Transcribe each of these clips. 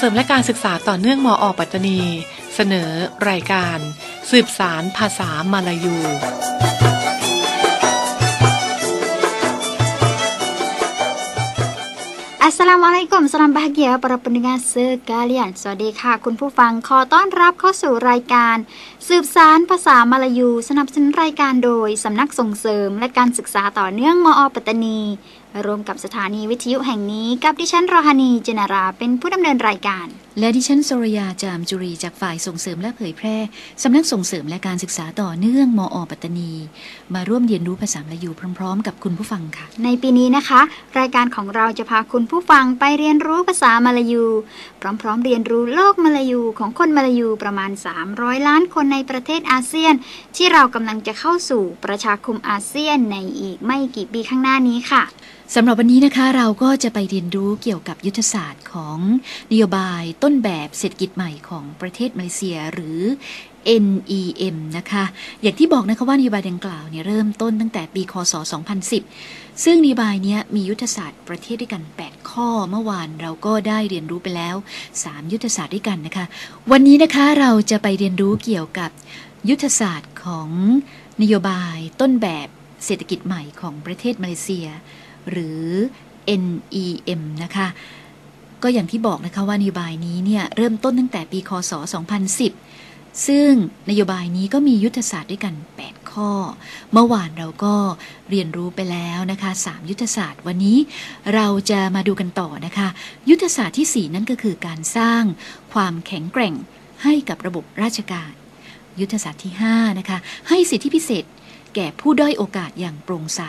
เสริมและการศึกษาต่อเนื่องมออปัตตานี เสนอ รายการ สืบสารภาษามาลายูอัสสลามุอะลัยกุมสลามบาเกีย para pendengar sekalian สวัสดีค่ะ คุณผู้ฟัง ขอต้อนรับเข้าสู่รายการ สืบสารภาษามาลายู สนับสนุนรายการโดย สำนักส่งเสริมและการศึกษาต่อเนื่องมออปัตตานี ร่วมกับสถานีวิทยุแห่งนี้กับดิฉันรอฮานีเจนาราเป็นผู้ดำเนินรายการ และดิฉันโซรยาจามจุรีจากฝ่ายส่งเสริมและเผยแพร่สำนักส่งเสริมและการศึกษาต่อเนื่องมอปัตตานี มาร่วมเรียนรู้ภาษามลายูพร้อม ๆ กับคุณผู้ฟังค่ะ ในปีนี้นะคะ รายการของเราจะพาคุณผู้ฟังไปเรียนรู้ภาษามาลายู พร้อม ๆ เรียนรู้โลกมาลายูของคนมาลายูประมาณ 300 ล้านคนในประเทศอาเซียน ที่เรากำลังจะเข้าสู่ประชาคมอาเซียนในอีกไม่กี่ปีข้างหน้านี้ค่ะสำหรับวันนี้นะคะเราก็จะไปเรียนรู้เกี่ยวกับยุทธศาสตร์ของนโยบายต้นแบบเศรษฐกิจใหม่ของประเทศมาเลเซียหรือ NEM นะคะ อย่างที่บอกนะคะว่านโยบายดังกล่าวเนี่ยเริ่มต้นตั้งแต่ปีคศ 2010 ซึ่งนโยบายเนี้ยมียุทธศาสตร์ประเทศด้วยกัน 8 ข้อเมื่อวานเราก็ได้เรียนรู้ไปแล้ว 3 ยุทธศาสตร์ด้วยกันนะคะ วันนี้นะคะเราจะไปเรียนรู้เกี่ยวกับยุทธศาสตร์ของนโยบายต้นแบบเศรษฐกิจใหม่ของประเทศมาเลเซีย หรือ NEM นะคะ ก็อย่างที่บอกนะคะว่านโยบายนี้เนี่ยเริ่มต้นตั้งแต่ปีคศ 2010 ซึ่งนโยบายนี้ก็มียุทธศาสตร์ด้วยกัน 8 ข้อ เมื่อวานเราก็เรียนรู้ไปแล้วนะคะ 3 ยุทธศาสตร์วันนี้เราจะมาดูกันต่อนะคะ ยุทธศาสตร์ที่ 4 นั่นก็คือการสร้างความแข็งแกร่งให้กับระบบราชการ ยุทธศาสตร์ที่ 5 นะคะ ให้สิทธิพิเศษ ก่ผู้ด้อยโอกาสอย่างโปร่งใส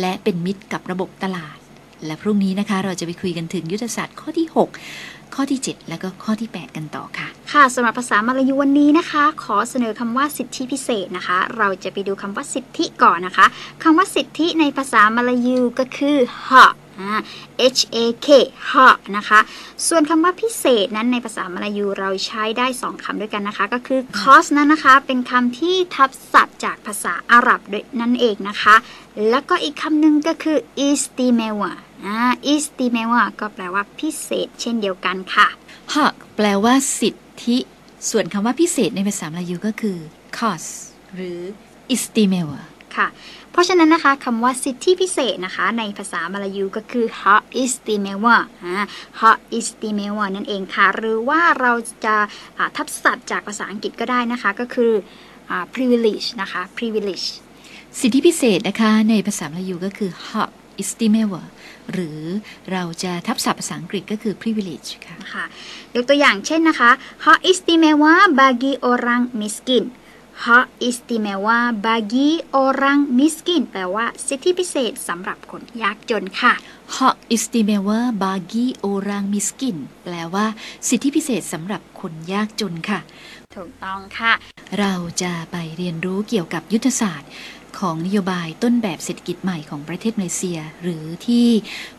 และเป็นมิตรกับระบบตลาด และพรุ่งนี้นะคะเราจะไปคุยกันถึงยุทธศาสตร์ข้อที่ 6 ข้อที่ 7 และก็ข้อที่ 8 กันต่อค่ะ ค่ะสำหรับภาษามาลายูวันนี้นะคะ ขอเสนอคำว่าสิทธิพิเศษนะคะ เราจะไปดูคำว่าสิทธิก่อนนะคะคำว่าสิทธิในภาษามาลายูก็คือฮะ H A K ฮะนะคะ ส่วนคำว่าพิเศษนั้นในภาษามาลายูเราใช้ได้ 2คำด้วยกันนะคะ ก็คือ cos นั้นนะคะเป็นคำที่ทับศัพท์จากภาษาอาหรับด้วยนั่นเองนะคะ แล้วก็อีกคำหนึ่งก็คือ istimewa อ่า istimewa ก็แปลว่าพิเศษเช่นเดียวกันค่ะฮะแปลว่าสิทธิ ส่วนคำว่าพิเศษในภาษามลายูก็คือ cos หรือ istimewa ค่ะ เพราะฉะนั้นนะคะคำว่าสิทธิพิเศษนะคะ ในภาษามาลายูก็คือ hak istimewa อ่า hak istimewa นั่นเองค่ะ หรือว่าเราจะอ่าทับศัพท์จากภาษาอังกฤษก็ได้นะคะ ก็คืออ่า privilege นะคะ privilege สิทธิพิเศษนะคะ ในภาษามลายูก็คือ hak istimewa หรือเราจะทับศัพท์ภาษาอังกฤษก็คือ privilege ค่ะนะคะยกตัวอย่างเช่นนะคะ hak istimewa bagi orang miskin hak istimewa bagi orang miskin แปลว่า สิทธิพิเศษสำหรับคนยากจนค่ะ hak istimewa bagi orang miskin แปลว่า สิทธิพิเศษสำหรับคนยากจนค่ะ ถูกต้องค่ะ เราจะไปเรียนรู้เกี่ยวกับยุทธศาสตร์ ของนโยบายต้นแบบเศรษฐกิจใหม่ของประเทศมาเลเซีย หรือที่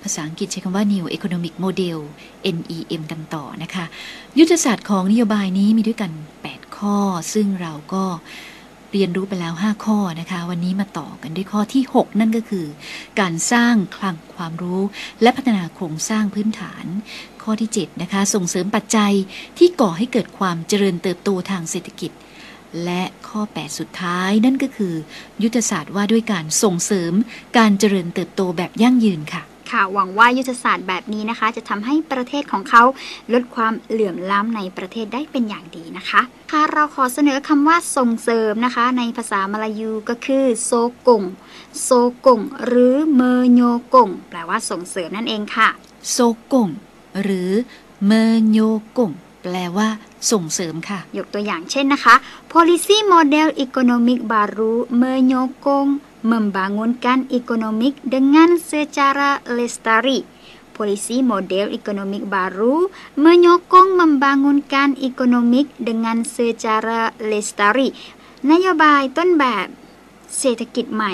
ภาษาอังกฤษใช้คำว่า New Economic Model NEM กันต่อนะคะ ยุทธศาสตร์ของนโยบายนี้มีด้วยกัน 8 ข้อ ซึ่งเราก็เรียนรู้ไปแล้ว 5 ข้อนะคะ วันนี้มาต่อกันด้วยข้อที่ 6 นั่นก็คือ การสร้างคลังความรู้ และพัฒนาโครงสร้างพื้นฐาน ข้อที่ 7 นะคะ ส่งเสริมปัจจัยที่ก่อให้เกิดความเจริญเติบโตทางเศรษฐกิจ และข้อ 8 สุดท้ายนั่นก็คือ ยุทธศาสตร์ว่าด้วยการส่งเสริมการเจริญเติบโตแบบยั่งยืนค่ะ ค่ะหวังว่ายุทธศาสตร์แบบนี้นะคะ จะทำให้ประเทศของเขาลดความเหลื่อมล้ำในประเทศได้เป็นอย่างดีนะคะค่ะเราขอเสนอคำว่าส่งเสริมนะคะ ในภาษามาลายูก็คือโซกงโซกงหรือเมโยกงแปลว่าส่งเสริมนั่นเองค่ะ โซกงหรือเมโยกง แปลว่า ส่งเสริมค่ะ ยกตัวอย่างเช่นนะคะ Polisi Model Ekonomik Baru menyokong membangunkan ekonomik dengan secara lestari. Polisi model ekonomik baru menyokong membangunkan ekonomik dengan secara lestari นโยบายต้นแบบเศรษฐกิจใหม่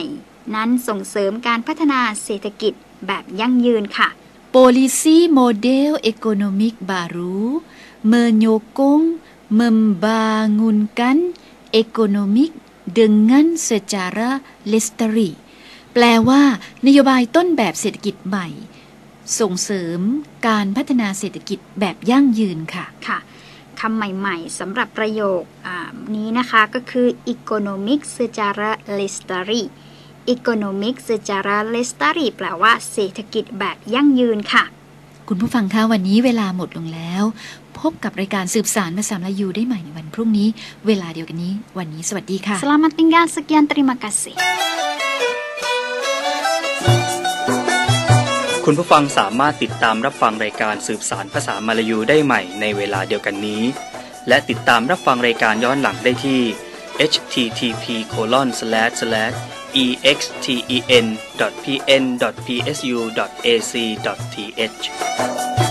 นั้นส่งเสริมการพัฒนาเศรษฐกิจแบบยั่งยืนค่ะ Polisi model ekonomik baru menyokong membangunkan ekonomik dengan secara lestari แปลว่า นโยบายต้นแบบเศรษฐกิจใหม่ ส่งเสริมการพัฒนาเศรษฐกิจแบบยั่งยืนค่ะ ค่ะคำใหม่ๆสำหรับประโยคนี้นะคะก็คือ economic secara lestari economic secara lestari แปลว่าเศรษฐกิจแบบยั่งยืนค่ะ คุณผู้ฟังคะวันนี้เวลาหมดลงแล้ว พบกับรายการสืบสารภาษามลายูได้ใหม่ในวันพรุ่งนี้ เวลาเดียวกันนี้ วันนี้สวัสดีค่ะ Selamat tinggal sekian terima kasih คุณผู้ฟังสามารถติดตามรับฟังรายการสืบสารภาษามาลายูได้ใหม่ในเวลาเดียวกันนี้ และติดตามรับฟังรายการย้อนหลังได้ที่ http://exten.pn.psu.ac.th